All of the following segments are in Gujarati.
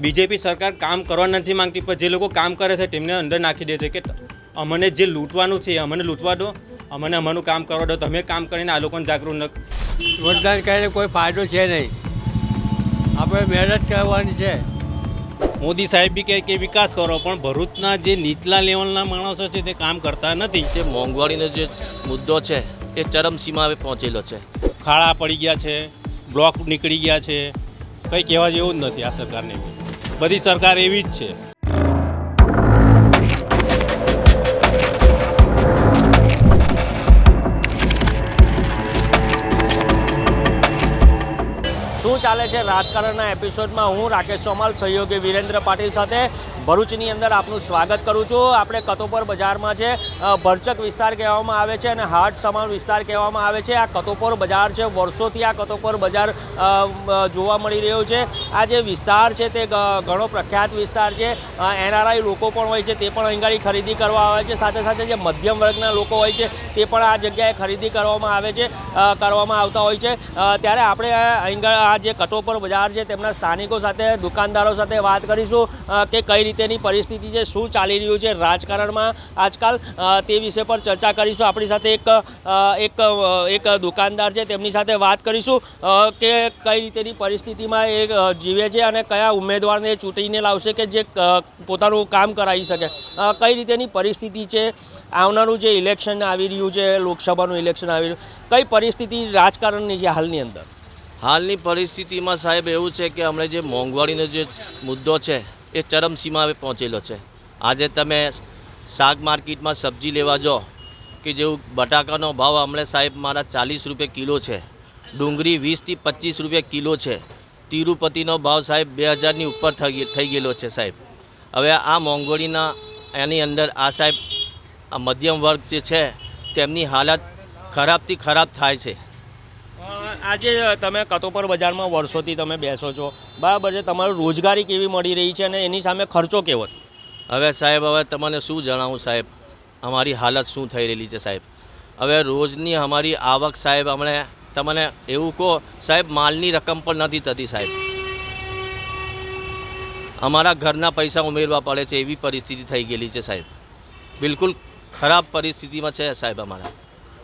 બીજેપી સરકાર કામ કરવા નથી માંગતી પણ જે લોકો કામ કરે છે તેમને અંદર નાખી દે છે કે અમને જે લૂંટવાનું છે એ અમને લૂંટવા દો અમને અમારું કામ કરવા દો તમે કામ કરીને આ લોકોને જાગૃત ન મતદાન કરીને કોઈ ફાયદો છે નહીં. આપણે મહેનત કરવાની છે. મોદી સાહેબ બી કહે કે વિકાસ કરો પણ ભરૂચના જે નીચલા લેવલના માણસો છે તે કામ કરતા નથી. જે મોંઘવારીનો જે મુદ્દો છે એ ચરમસીમાએ પહોંચેલો છે. ખાડા પડી ગયા છે બ્લોક નીકળી ગયા છે કંઈ કહેવા જેવું જ નથી આ સરકારને બધી સરકાર એવી જ છે. શું ચાલે છે રાજકારણના એપિસોડમાં હું રાકેશ ચોમાલ, સહયોગી વિરેન્દ્ર પાટીલ સાથે ભરૂચની અંદર આપનું સ્વાગત કરું છું. આપણે કતોપર બજારમાં છે ભરચક વિસ્તાર કહેવામાં આવે છે અને હાટ સમાન વિસ્તાર કહેવામાં આવે છે. આ કતોપર બજાર છે, વર્ષોથી આ કતોપર બજાર જોવા મળી રહ્યો છે. આ જે વિસ્તાર છે તે ઘણો પ્રખ્યાત વિસ્તાર છે. એનઆરઆઈ લોકો પણ હોય છે, તે પણ અહીંગાડી ખરીદી કરવા આવે છે. સાથે સાથે જે મધ્યમ વર્ગના લોકો હોય છે, તે પણ આ જગ્યાએ ખરીદી કરવામાં આવે છે કરવામાં આવતા હોય છે. ત્યારે આપણે અહીંગાળ આ જે કટોપર બજાર છે, તેમના સ્થાનિકો સાથે, દુકાનદારો સાથે વાત કરીશું કે કઈ રીતેની પરિસ્થિતિ છે, શું ચાલી રહ્યું છે રાજકારણમાં? આજકાલ તે વિશે પર ચર્ચા કરીશું. આપણી સાથે એક એક એક દુકાનદાર છે, તેમની સાથે વાત કરીશું કે કઈ રીતેની પરિસ્થિતિમાં એ જીવે છે અને કયા ઉમેદવારને ચૂંટીને લાવશે કે જે પોતાનું કામ કરાવી શકે. કઈ રીતેની પરિસ્થિતિ છે? આવનારું જે ઇલેક્શન આવી રહ્યું છે, લોકસભાનું ઇલેક્શન આવી રહ્યું, કઈ પરિસ્થિતિ રાજકારણની છે હાલની અંદર? હાલની પરિસ્થિતિમાં સાહેબ એવું છે કે હમણાં જે મોંઘવારીનો જે મુદ્દો છે એ ચરમસીમાએ પહોંચેલો છે. આજે તમે શાક માર્કેટમાં સબ્જી લેવા જાઓ કે જેવું બટાકાનો ભાવ હમણાં સાહેબ મારા ચાલીસ રૂપિયા કિલો છે. ડુંગળી વીસથી પચીસ રૂપિયા કિલો છે. તિરુપતિનો ભાવ સાહેબ બે હજારની ઉપર થઈ ગયેલો છે સાહેબ. હવે આ મોંઘવારીના એની અંદર આ સાહેબ આ મધ્યમ વર્ગ જે છે તેમની હાલત ખરાબથી ખરાબ થાય છે. આજે તમે કતોપર બજારમાં વર્ષોથી તમે બેસો છો. બરાબર છે, તમારું રોજગારી કેવી મળી રહી છે અને એની સામે ખર્ચો કેવો હવે સાહેબ, હવે તમને શું જણાવું સાહેબ? અમારી હાલત શું થઈ રહેલી છે સાહેબ? હવે રોજની અમારી આવક સાહેબ અમને તમને એવું કહો, સાહેબ, માલની રકમ પણ નથી થતી સાહેબ. અમારા ઘરના પૈસા ઉમેરવા પડે છે, એવી પરિસ્થિતિ થઈ ગયેલી છે સાહેબ. બિલકુલ ખરાબ પરિસ્થિતિમાં છે સાહેબ અમારા.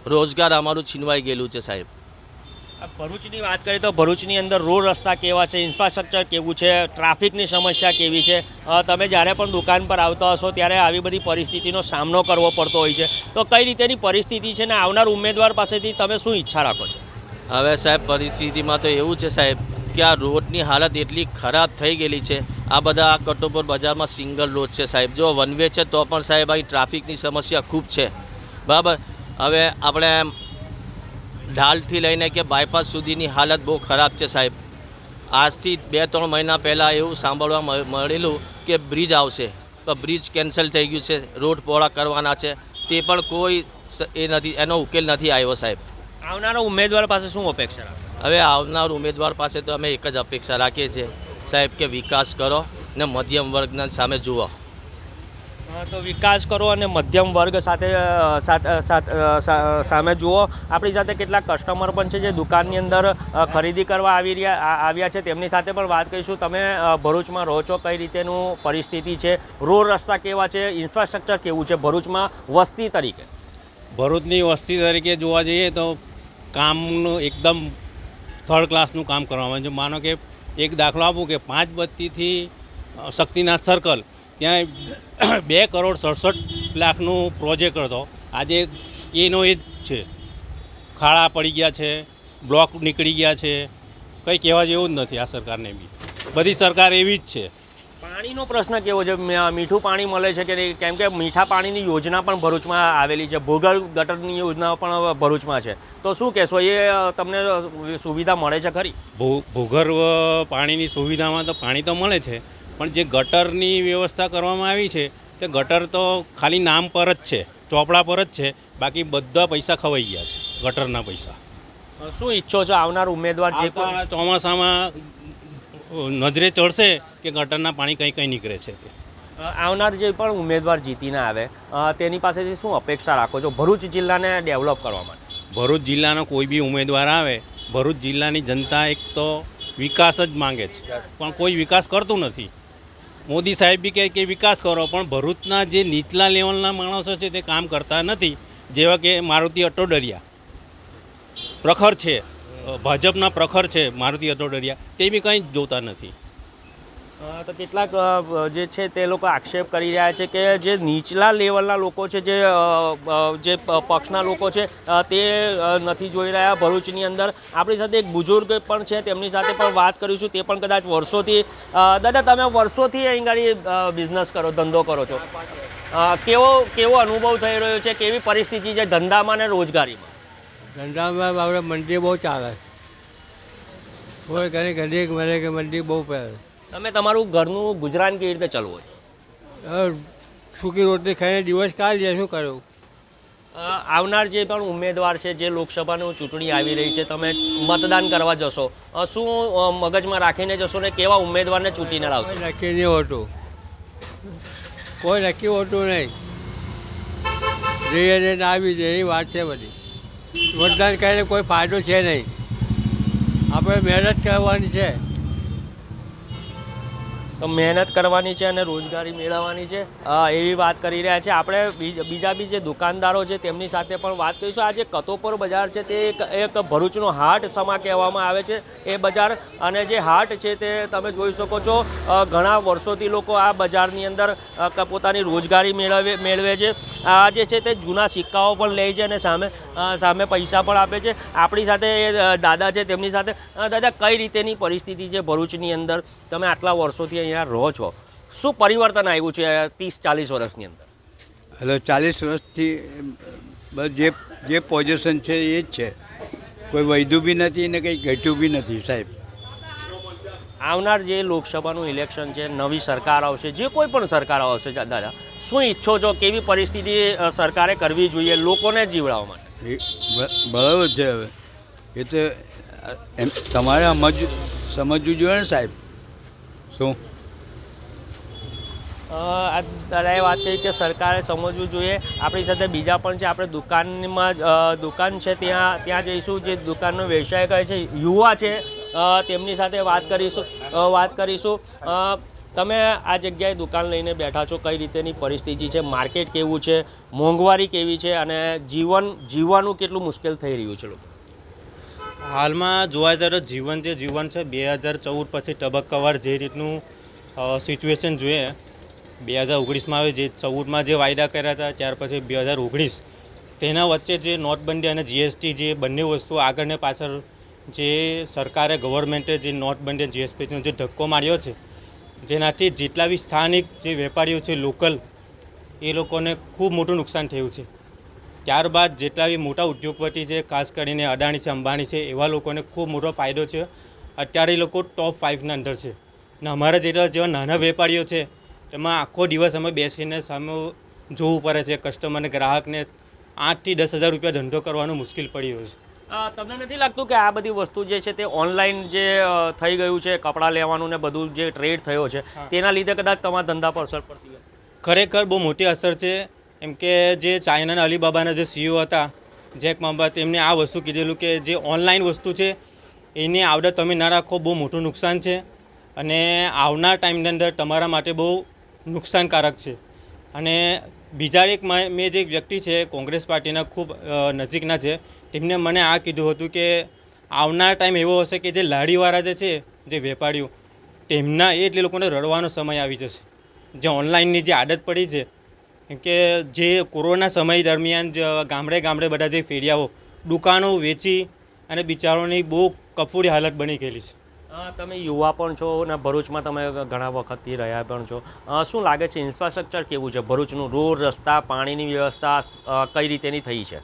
રોજગાર અમારું છીનવાઈ ગયેલું છે સાહેબ. ભરૂચની વાત કરીએ તો ભરૂચની અંદર રોડ રસ્તા કેવા છે? ઇન્ફ્રાસ્ટ્રક્ચર કેવું છે? ટ્રાફિકની સમસ્યા કેવી છે? તમે જ્યારે પણ દુકાન પર આવતા હશો ત્યારે આવી બધી પરિસ્થિતિનો સામનો કરવો પડતો હોય છે. તો કઈ રીતેની પરિસ્થિતિ છે ને આવનાર ઉમેદવાર પાસેથી તમે શું ઈચ્છા રાખો છો? હવે સાહેબ, પરિસ્થિતિમાં તો એવું છે સાહેબ કે આ રોડની હાલત એટલી ખરાબ થઈ ગયેલી છે. આ બધા આ કટોપર બજારમાં સિંગલ રોડ છે સાહેબ. જો વન છે તો પણ સાહેબ, અહીં ટ્રાફિકની સમસ્યા ખૂબ છે. બરાબર? હવે આપણે ઢાલથી લઈને કે બાયપાસ સુધીની હાલત બહુ ખરાબ છે સાહેબ. આજથી બે ત્રણ મહિના પહેલાં એવું સાંભળવા મળેલું કે બ્રિજ આવશે. તો બ્રિજ કેન્સલ થઈ ગયું છે રોડ પહોળા કરવાના છે. તે પણ કોઈ એ નથી એનો ઉકેલ નથી આવ્યો સાહેબ. આવનારા ઉમેદવાર પાસે શું અપેક્ષા હવે આવનાર ઉમેદવાર પાસે તો અમે એક જ અપેક્ષા રાખીએ છીએ. સાહેબ કે વિકાસ કરો ને મધ્યમ વર્ગના સામે જુઓ. તો વિકાસ કરો અને મધ્યમ વર્ગ સાથે સામે જુઓ. આપણી સાથે કેટલાક કસ્ટમર પણ છે જે દુકાનની અંદર ખરીદી કરવા આવી રહ્યા આવ્યા છે. તેમની સાથે પણ વાત કરીશું. તમે ભરૂચમાં રહો છો. કઈ રીતેનું પરિસ્થિતિ છે? રોડ રસ્તા કેવા છે? ઇન્ફ્રાસ્ટ્રક્ચર કેવું છે ભરૂચમાં? વસ્તી તરીકે. ભરૂચની વસ્તી તરીકે જોવા જઈએ તો કામનું એકદમ થર્ડ ક્લાસનું કામ કરવામાં આવે છે. માનો કે એક દાખલો આપું કે પાંચ બત્તીથી શક્તિનાથ સર્કલ ત્યાં બે કરોડ સડસઠ લાખનું પ્રોજેક્ટ હતો. આજે એનો એ જ છે. ખાડા પડી ગયા છે બ્લોક નીકળી ગયા છે. કંઈ કહેવા જેવું જ નથી આ સરકારને બી. બધી સરકાર એવી જ છે. પાણીનો પ્રશ્ન કેવો છે? મીઠું પાણી મળે છે કે નહીં? કેમ કે મીઠા પાણીની યોજના પણ ભરૂચમાં આવેલી છે. ભૂગર્ભ ગટરની યોજના પણ ભરૂચમાં છે. તો શું કહેશો? એ તમને સુવિધા મળે છે ખરી? ભૂ ભૂગર્ભ પાણીની સુવિધામાં તો પાણી તો મળે છે. પણ જે ગટરની વ્યવસ્થા કરવામાં આવી છે તે ગટર તો ખાલી નામ પર જ છે ચોપડા પર જ છે બાકી બધા પૈસા ખવાઈ ગયા છે ગટરના પૈસા. શું ઈચ્છો છો આવનાર ઉમેદવાર જે પણ ચોમાસામાં નજરે ચડશે કે ગટરના પાણી કંઈ કંઈ નીકળે છે તે આવનાર જે પણ ઉમેદવાર જીતીને આવે તેની પાસેથી શું અપેક્ષા રાખો છો ભરૂચ જિલ્લાને ડેવલપ કરવા માટે? ભરૂચ જિલ્લાનો કોઈ બી ઉમેદવાર આવે ભરૂચ જિલ્લાની જનતા એક તો વિકાસ જ માંગે છે પણ કોઈ વિકાસ કરતું નથી. મોદી સાહેબ બી કહે કે વિકાસ કરો, પણ ભરૂચના જે નીચલા લેવલના માણસો છે તે કામ કરતા નથી, જેવા કે મારુતિ અટોડરિયા. પ્રખર છે. ભાજપના પ્રખર છે મારુતિ અટોડરિયા. તે બી કંઈ જોતા નથી. તો કેટલાક જે છે તે લોકો આક્ષેપ કરી રહ્યા છે કે જે નીચલા લેવલના લોકો છે, જે જે પક્ષના લોકો છે તે નથી જોઈ રહ્યા ભરૂચની અંદર. આપણી સાથે એક બુઝુર્ગ પણ છે, તેમની સાથે પણ વાત કરીશું. તે પણ કદાચ વર્ષોથી દાદા, તમે વર્ષોથી અહીં ગાડી બિઝનેસ કરો, ધંધો કરો છો. કેવો કેવો અનુભવ થઈ રહ્યો છે? કેવી પરિસ્થિતિ છે ધંધામાં અને રોજગારીમાં? ધંધામાં આપણે મંડી બહુ ચાલે છે. ઘણી ઘણી બહુ પહેરે તમે તમારું ઘરનું ગુજરાન કેવી રીતે ચલવો છો સૂકી રોટલી ખાઈને દિવસ કાઢીએ શું કર્યું? આવનાર જે પણ ઉમેદવાર છે જે લોકસભાનું ચૂંટણી આવી રહી છે તમે મતદાન કરવા જશો. શું મગજમાં રાખીને જશો ને કેવા ઉમેદવારને ચૂંટીને લાવશો? નક્કી નહીં હોતું. કોઈ નક્કી હોતું નહીં. જઈએ ને આવી જાય એ વાત છે બધી. મતદાન કરીને કોઈ ફાયદો છે નહીં. આપણે મહેનત કરવાની છે. તો મહેનત કરવાની છે અને રોજગારી મેળવવાની છે. એવી વાત કરી રહ્યા છે. આપણે બીજ- બી જે દુકાનદારો છે, તેમની સાથે પણ વાત કરીશું. આ જે કતોપર બજાર છે, તે એક એક ભરૂચનો હાટ સમા કહેવામાં આવે છે. એ બજાર અને જે હાટ છે, તે તમે જોઈ શકો છો ઘણા વર્ષોથી લોકો આ બજારની અંદર પોતાની રોજગારી મેળવે મેળવે છે. આ જે છે, તે જૂના સિક્કાઓ પણ લે છે અને સામે સામે પૈસા પણ આપે છે. આપણી સાથે દાદા છે, તેમની સાથે. દાદા, કઈ રીતેની પરિસ્થિતિ છે ભરૂચની અંદર? તમે આટલા વર્ષોથી અહીંયા રહો છો? શું પરિવર્તન આવ્યું છે ત્રીસ ચાલીસ વર્ષની અંદર? એટલે ચાલીસ વર્ષથી બસ જે જે પોઝિશન છે એ જ છે. કોઈ વૈધું બી નથી ને કંઈ ઘટ્યું બી નથી સાહેબ. આવનાર જે લોકસભાનું ઇલેક્શન છે નવી સરકાર આવશે જે કોઈ પણ સરકાર આવશે દાદા શું ઈચ્છો છો કેવી પરિસ્થિતિ સરકારે કરવી જોઈએ લોકોને જીવડાવવા માટે? બરાબર છે હવે. એ તો તમારે સમજ સમજવું જોઈએ ને સાહેબ. શું? દાદાએ વાત કરી કે સરકારે સમજવું જોઈએ. આપણી સાથે બીજા પણ છે. આપણે દુકાનમાં જ, દુકાન છે ત્યાં ત્યાં જઈશું. જે દુકાનનો વ્યવસાય કરે છે યુવા છે તેમની સાથે વાત કરીશું વાત કરીશું. તમે આ જગ્યાએ દુકાન લઈને બેઠા છો. કઈ રીતેની પરિસ્થિતિ છે? માર્કેટ કેવું છે? મોંઘવારી કેવી છે? અને જીવન જીવવાનું કેટલું મુશ્કેલ થઈ રહ્યું છે હાલમાં જોવા જાય તો જીવન જે જીવન છે બે હજાર ચૌદ પછી તબક્કાવાર જે રીતનું સિચ્યુએશન જોઈએ બે હજાર ઓગણીસમાં આવે જે ચૌદમાં જે વાયદા કર્યા હતા, ત્યાર પછી બે હજાર ઓગણીસ, તેના વચ્ચે જે નોટબંધી અને જીએસટી જે બંને વસ્તુ આગળ ને પાછળ જે સરકારે ગવર્મેન્ટે જે નોટબંધી અને જીએસટીનો જે ધક્કો માર્યો છે, જેનાથી જેટલા બી સ્થાનિક જે વેપારીઓ છે લોકલ એ લોકોને ખૂબ મોટું નુકસાન થયું છે. ત્યારબાદ જેટલા બી મોટા ઉદ્યોગપતિ છે, ખાસ કરીને અદાણી છે, અંબાણી છે, એવા લોકોને ખૂબ મોટો ફાયદો છે. અત્યારે એ લોકો ટોપ ફાઇવના અંદર છે. ને અમારા જેટલા જેવા નાના વેપારીઓ છે એમાં આખો દિવસ અમે બેસીને સામે જોવું પડે છે કસ્ટમરને ગ્રાહકને. આઠથી દસ હજાર રૂપિયા ધંધો કરવાનું મુશ્કેલ પડી રહ્યું છે તમને નથી લાગતું કે આ બધી વસ્તુ જે છે તે ઓનલાઈન જે થઈ ગયું છે કપડાં લેવાનું ને બધું જે ટ્રેડ થયો છે તેના લીધે કદાચ તમારા ધંધા પર અસર પડતી હોય. ખરેખર બહુ મોટી અસર છે. એમ કે જે ચાઇનાના અલીબાબાના જે સીઈઓ હતા જેક માબા તેમને આ વસ્તુ કીધેલું કે જે ઓનલાઈન વસ્તુ છે એની આવડત તમે ના રાખો બહુ મોટું નુકસાન છે. અને આવનાર ટાઈમની અંદર તમારા માટે બહુ નુકસાનકારક છે. અને બીજા એક મેં જે વ્યક્તિ છે, કોંગ્રેસ પાર્ટીના ખૂબ નજીકના છે, તેમને મને આ કીધું હતું કે આવનાર ટાઈમ એવો હશે કે જે લાડીવાળા જે છે, જે વેપારીઓ, તેમના એટલે લોકોને રડવાનો સમય આવી જશે. જે ઓનલાઈનની જે આદત પડી છે, કેમ કે જે કોરોના સમય દરમિયાન ગામડે ગામડે બધા જે ફેરિયાઓ, દુકાનો વેચી અને બિચારોની બહુ કફોડી હાલત બની ગયેલી છે. તમે યુવા પણ છો અને ભરૂચમાં તમે ઘણા વખતથી રહ્યા પણ છો. શું લાગે છે ઇન્ફ્રાસ્ટ્રક્ચર કેવું છે? ભરૂચનું રોડ, રસ્તા, પાણીની વ્યવસ્થા કઈ રીતેની થઈ છે?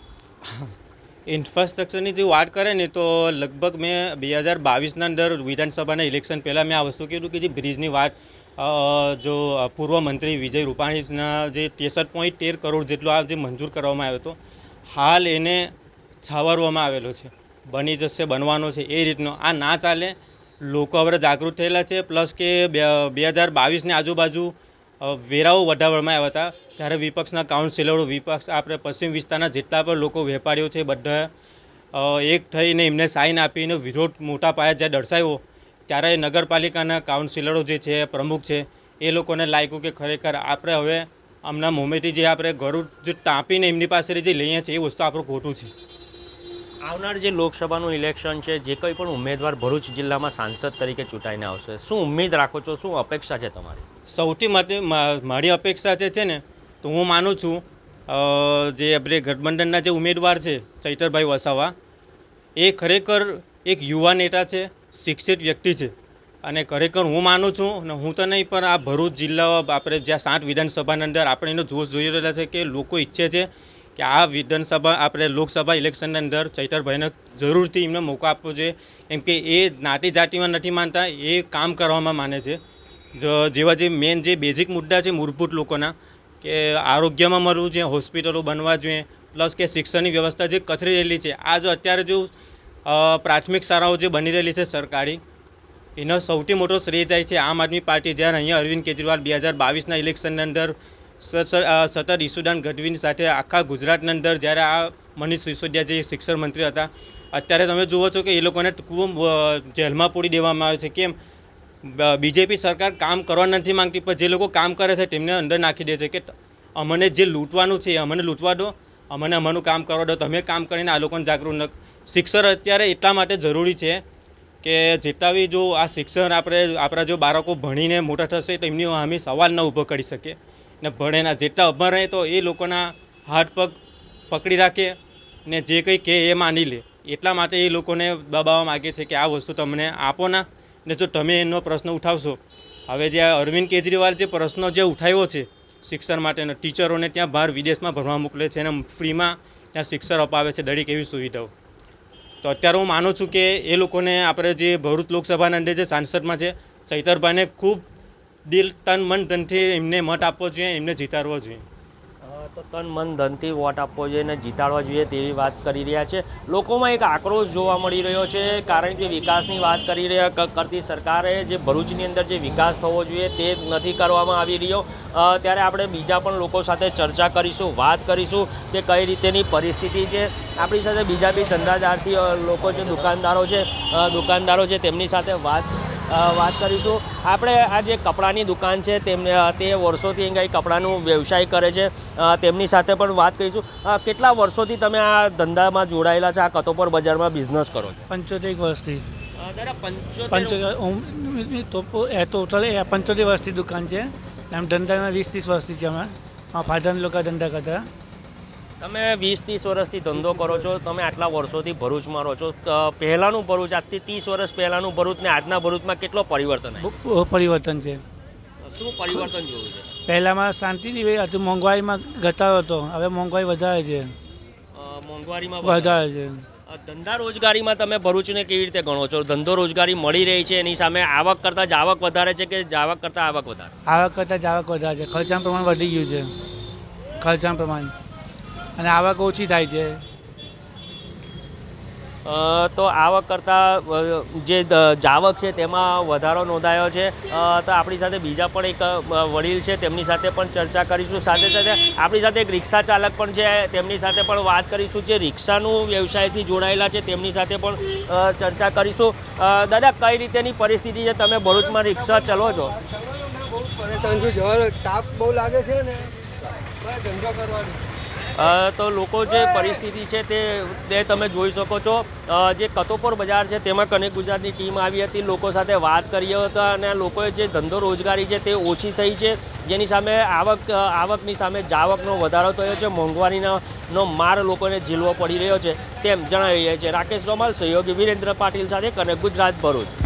ઇન્ફ્રાસ્ટ્રક્ચરની જે વાત કરે ને તો લગભગ મેં બે હજાર બાવીસના અંદર વિધાનસભાના ઇલેક્શન પહેલાં મેં આ વસ્તુ કીધું કે જે બ્રિજની વાત જો પૂર્વ મંત્રી વિજય રૂપાણીના જે ત્રેસઠ પોઈન્ટ તેર કરોડ જેટલો આ જે મંજૂર કરવામાં આવ્યો હતો, હાલ એને છાવરવામાં આવેલો છે. બની જશે, બનવાનો છે, એ રીતનો. આ ના ચાલે લોકો હવે જાગૃત થયેલા છે. પ્લસ કે બે હજાર બાવીસની આજુબાજુ વેરાઓ વધારવામાં આવ્યા હતા. જ્યારે વિપક્ષના કાઉન્સિલરો વિપક્ષ આપણે પશ્ચિમ વિસ્તારના જેટલા પણ લોકો વેપારીઓ છે, બધા એક થઈને એમને સાઇન આપીને વિરોધ મોટા પાયે જ્યાં દર્શાવ્યો, ત્યારે નગરપાલિકાના કાઉન્સિલરો જે છે, પ્રમુખ છે, એ લોકોને લાગ્યું કે ખરેખર આપણે હવે હમણાં મોમેથી જે આપણે ગરુડ જે ટાંપીને એમની પાસેથી જે લઈએ છીએ, એ વસ્તુ આપણું ખોટું છે. આવનાર જે લોકસભાનું ઇલેક્શન છે, જે કંઈ પણ ઉમેદવાર ભરૂચ જિલ્લામાં સાંસદ તરીકે ચૂંટાઈને આવશે, શું ઉમેદ રાખો છો? શું અપેક્ષા છે તમારી? સૌથી માટે મારી અપેક્ષા છે ને, તો હું માનું છું જે આપણે ગઠબંધનના જે ઉમેદવાર છે, ચૈતરભાઈ વસાવા, એ ખરેખર એક યુવા નેતા છે, શિક્ષિત વ્યક્તિ છે. અને ખરેખર હું માનું છું, અને હું તો નહીં, પણ આ ભરૂચ જિલ્લા આપણે જ્યાં સાત વિધાનસભાની અંદર આપણે એનો જોશ જોઈ રહેલા છે કે લોકો ઈચ્છે છે કે આ વિધાનસભા, આપણે લોકસભા ઇલેક્શનની અંદર ચૈતરભાઈને જરૂરથી એમને મોકો આપવો જોઈએ. કેમ કે એ નાટી જાતિમાં નથી માનતા, એ કામ કરવામાં માને છે. જેવા જે મેન જે બેઝિક મુદ્દા છે મૂળભૂત લોકોના, કે આરોગ્યમાં મળવું જોઈએ, હોસ્પિટલો બનવા જોઈએ, પ્લસ કે શિક્ષણની વ્યવસ્થા જે કથરી રહેલી છે. આ જો અત્યારે જો પ્રાથમિક શાળાઓ જે બની રહેલી છે સરકારી, એનો સૌથી મોટો શ્રેય જાય છે આમ આદમી પાર્ટી. જ્યારે અહીંયા અરવિંદ કેજરીવાલ બે હજાર બાવીસના ઇલેક્શનની અંદર સતત ઈસુદાન ગઢવીની સાથે આખા ગુજરાતની અંદર જ્યારે આ મનીષ સિસોદિયા જે શિક્ષણ મંત્રી હતા, અત્યારે તમે જુઓ છો કે એ લોકોને ખૂબ જેલમાં પૂરી દેવામાં આવે છે. કેમ? બીજેપી સરકાર કામ કરવા નથી માંગતી, પણ જે લોકો કામ કરે છે તેમને અંદર નાખી દે છે કે અમને જે લૂંટવાનું છે અમને લૂંટવા દો, અમને અમારું કામ કરવા દો, તમે કામ કરીને આ લોકોને જાગૃત ન શિક્ષણ અત્યારે એટલા માટે જરૂરી છે કે જેટલા બી જો આ શિક્ષણ આપણે, આપણા જો બાળકો ભણીને મોટા થશે તો એમની અમે સવાલ ન ઊભો કરી શકીએ ને ભણેના જેટલા અભણ રહે તો એ લોકોના હાથ પગ પકડી રાખે ને જે કંઈ કહે એ માની લે. એટલા માટે એ લોકોને દબાવવા માગે છે કે આ વસ્તુ તમને આપો ના ને જો તમે એનો પ્રશ્ન ઉઠાવશો. હવે જે અરવિંદ કેજરીવાલ જે પ્રશ્નો જે ઉઠાવ્યો છે શિક્ષણ માટેના, ટીચરોને ત્યાં બહાર વિદેશમાં ભણવા મોકલે છે અને ફ્રીમાં ત્યાં શિક્ષણ અપાવે છે દરેક એવી સુવિધાઓ. તો અત્યારે હું માનું છું કે એ લોકોને આપણે જે ભરૂચ લોકસભાના અંદર જે સાંસદમાં છે, ચૈતરભાઈને ખૂબ દિલ, તન, મન, ધનથી એમને મત આપવો જોઈએ, એમને જીતાડવો જોઈએ. તો તન, મન, ધનથી વોટ આપવો જોઈએ અને જીતાડવા જોઈએ તેવી વાત કરી રહ્યા છે. લોકોમાં એક આક્રોશ જોવા મળી રહ્યો છે, કારણ કે વિકાસની વાત કરી રહ્યા કરતી સરકારે જે ભરૂચની અંદર જે વિકાસ થવો જોઈએ તે નથી કરવામાં આવી રહ્યો. ત્યારે આપણે બીજા પણ લોકો સાથે ચર્ચા કરીશું, વાત કરીશું કે કઈ રીતેની પરિસ્થિતિ છે. આપણી સાથે બીજા બી ધંધાદારથી લોકો જે દુકાનદારો છે દુકાનદારો છે તેમની સાથે વાત વાત કરીશું. આપણે આ જે કપડાની દુકાન છે તેમને તે વર્ષોથી અહીં કપડાનું વ્યવસાય કરે છે તેમની સાથે પણ વાત કરીશું. કેટલા વર્ષોથી તમે આ ધંધામાં જોડાયેલા છે આ કતોપર બજારમાં બિઝનેસ કરો છો? પંચોતેર વર્ષથી. ટોટલ પંચોતેર વર્ષથી દુકાન છે. એમ ધંધામાં વીસ ત્રીસ વર્ષથી છે અમે ફાધર લોકો ધંધા કરતા. તમે વીસ ત્રીસ વર્ષથી ધંધો કરો છો તમે આટલા વર્ષોથી ભરૂચમાં રહો છો. પહેલાંનું ભરૂચ આજથી ત્રીસ વર્ષ પહેલાંનું ભરૂચ ને આજના ભરૂચમાં કેટલો પરિવર્તન પરિવર્તન છે. શું પરિવર્તન જોયું છે? પહેલાંમાં શાંતિથી હતું મોંઘવારીમાં ઘટાડો હતો હવે મોંઘવારી વધારે છે. મોંઘવારીમાં વધારે. છે. ધંધા રોજગારીમાં તમે ભરૂચને કેવી રીતે ગણો છો? ધંધો રોજગારી મળી રહી છે એની સામે આવક કરતાં જાવક વધારે છે કે જાવક કરતાં આવક વધારે? આવક કરતાં જાવક વધારે છે. ખર્ચાનું પ્રમાણ વધી ગયું છે. ખર્ચાનું પ્રમાણ. અને આવક ઓછી થાય છે. તો આવક કરતાં જે જાવક છે તેમાં વધારો નોંધાયો છે. તો આપણી સાથે બીજા પણ એક વડીલ છે તેમની સાથે પણ ચર્ચા કરીશું. સાથે સાથે આપણી સાથે એક રિક્ષા ચાલક પણ છે તેમની સાથે પણ વાત કરીશું. જે રિક્ષાનું વ્યવસાયથી જોડાયેલા છે તેમની સાથે પણ ચર્ચા કરીશું. દાદા કઈ રીતેની પરિસ્થિતિ છે? તમે ભરૂચમાં રિક્ષા ચલો છો? બહુ પરેશાન છું. જવા તાપ બહુ લાગે છે ને. ધંધો કરવાનો. તો લોકો જે પરિસ્થિતિ છે તે તે તમે જોઈ શકો છો. જે કતોપર બજાર છે તેમાં કનેક્ટ ગુજરાતની ટીમ આવી હતી. લોકો સાથે વાત કરી હતા અને લોકોએ જે ધંધો રોજગારી છે તે ઓછી થઈ છે. જેની સામે આવક, આવકની સામે જાવકનો વધારો થયો છે. મોંઘવારીનો માર લોકોને ઝીલવો પડી રહ્યો છે તેમ જણાવી રહ્યા છે. રાકેશ રોમાલ સહયોગી વિરેન્દ્ર પાટીલ સાથે કનેક્ટ ગુજરાત ભરૂચ.